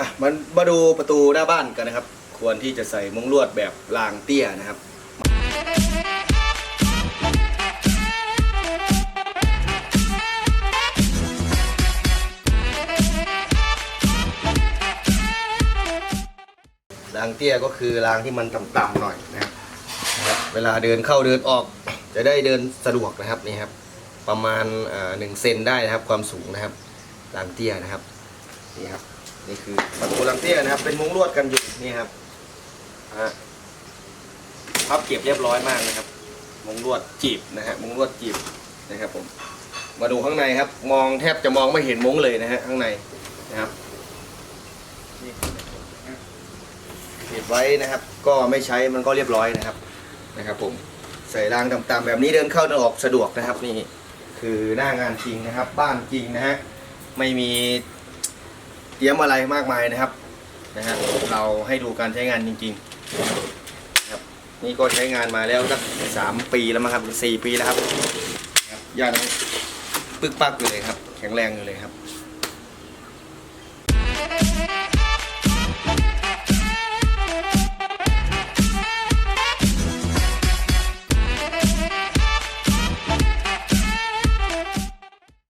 อะมันมาดูประตูหน้าบ้านกันนะครับ ควรที่จะใส่มุ้งลวดแบบรางเตี้ยนะครับ รางเตี้ยก็คือรางที่มันต่ำๆหน่อยนะครับนะครับ เวลาเดินเข้าเดินออก จะได้เดินสะดวกนะครับนี่ครับ ประมาณอ่าหนึ่งเซนได้นะครับความสูงนะครับรางเตี้ยนะครับนี่ครับ นี่คือประตูรางเตี้ยนะครับ เป็นมุ้งลวดกันอยู่นี่ครับพับเก็บเรียบร้อยมากนะครับ มุ้งลวดจีบนะฮะมุ้งลวดจีบนะครับผมมาดูข้างในครับ มองแทบจะมองไม่เห็นมุ้งเลยนะฮะข้างในนะครับนี่ปิดไว้นะครับ ก็ไม่ใช้มันก็เรียบร้อยนะครับนะครับผมใส่รางต่ำๆแบบนี้เดินเข้าเดินออกสะดวกนะครับนี่คือหน้างานจริงนะครับ บ้านจริงนะฮะไม่มี เตรียมอะไรมากมายนะครับนะฮะเราให้ดูการใช้งานจริงๆครับนี่ก็ใช้งานมาแล้วสักสามปีแล้วมั้งครับสี่ปีแล้วครับนะครับยังปึกปักอยู่เลยครับ แข็งแรงอยู่เลยครับ